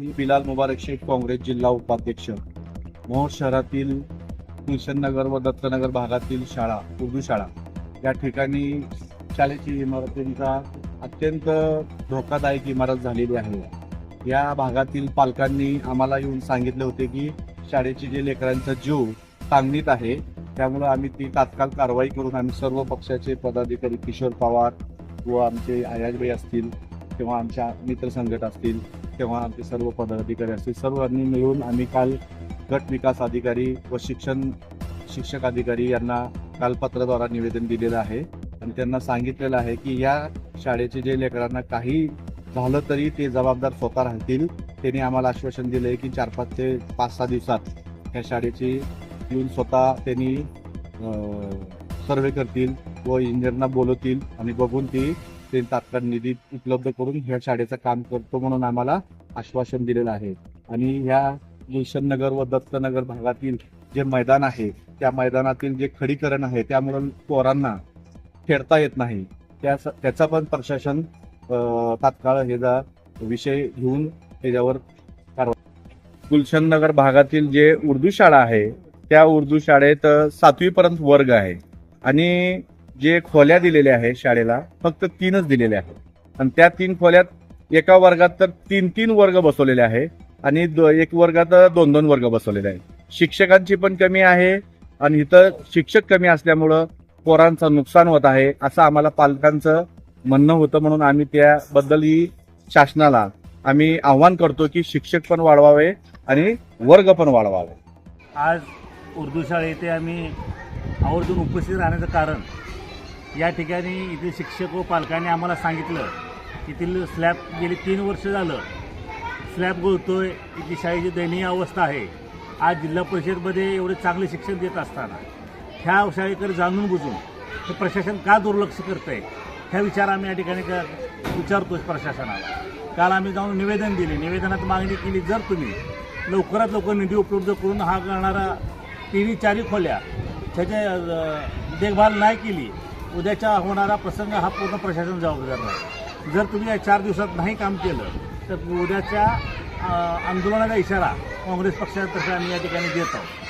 मी बिलाल मुबारक शेख काँग्रेस जिल्हा उपाध्यक्ष. मोहोळ शहरातील नगर व दत्तनगर भागातील शाळा उर्दू शाळा. या ठिकाणी शाळेची इमारतींचा अत्यंत धोकादायक इमारत झालेली आहे. या भागातील पालकांनी आम्हाला येऊन सांगितले होते की शाळेची जे लेकरांचा जीव सांगणीत आहे त्यामुळं आम्ही ती तात्काळ कारवाई करून आम्ही सर्व पक्षाचे पदाधिकारी किशोर पवार व आमचे आयाजबाई असतील किंवा आमच्या मित्रसंघट असतील किंवा आमचे सर्व पदाधिकारी असतील सर्वांनी मिळून आम्ही काल गट विकास अधिकारी व शिक्षण शिक्षक अधिकारी यांना काल पत्राद्वारा निवेदन दिलेलं आहे. आणि त्यांना सांगितलेलं आहे की या शाळेचे जे लेकरांना काही झालं तरी ते जबाबदार स्वतः राहतील. त्यांनी आम्हाला आश्वासन दिलं आहे की चार पाच ते पाच सहा दिवसात या शाळेची येऊन स्वतः त्यांनी सर्वे करतील व इंजिनियरना बोलवतील आणि बघून ती ते तात्काळ निधी उपलब्ध करून ह्या शाळेचं काम करतो म्हणून आम्हाला आश्वासन दिलेलं आहे. आणि ह्या गुलशन व दत्तनगर भागातील जे मैदान आहे त्या मैदानातील जे खडीकरण आहे त्यामुळे पोरांना खेळता येत नाही. त्या त्याचा पण प्रशासन तात्काळ ह्याचा विषय घेऊन त्याच्यावर गुलशन नगर भागातील जे उर्दू शाळा आहे त्या उर्दू शाळेत सातवी पर्यंत वर्ग आहे. आणि जे खोल्या दिलेल्या आहे शाळेला फक्त तीनच दिलेल्या आहेत. आणि त्या तीन खोल्यात एका वर्गात तर तीन तीन वर्ग बसवलेले आहे आणि एक वर्गात दोन दोन वर्ग बसवलेले आहे शिक्षकांची पण कमी आहे आणि इथं शिक्षक कमी असल्यामुळं पोरांचं नुकसान होत आहे असं आम्हाला पालकांचं म्हणणं होतं म्हणून आम्ही त्याबद्दलही शासनाला आम्ही आव्हान करतो की शिक्षक पण वाढवावे आणि वर्ग पण वाढवावे. आज उर्दू शाळे येथे आम्ही आवर्जून उपस्थित राहण्याचं कारण या ठिकाणी इथले शिक्षक व पालकांनी आम्हाला सांगितलं येथील स्लॅब गेली तीन वर्ष झालं. स्लॅब गळतोय इथली शाळेची दयनीय अवस्था आहे. आज जिल्हा परिषदमध्ये एवढे चांगले शिक्षण देत असताना ह्या शाळेकडे जाणून बुजून हे प्रशासन का दुर्लक्ष करत आहे ह्या विचार आम्ही या ठिकाणी क- प्रशासनाला. काल आम्ही जाऊन निवेदन दिले. निवेदनात मागणी केली जर तुम्ही लवकरात लवकर निधी उपलब्ध करून हा करणारा तिन्ही चारी खोल्या त्याच्या देखभाल नाही केली उद्याच्या होणारा प्रसंग हा पूर्ण प्रशासन जबाबदार राहील. जर तुम्ही या चार दिवसात नाही काम केलं तर उद्याच्या आंदोलनाचा इशारा काँग्रेस पक्षातर्फे आम्ही या ठिकाणी देत आहोत.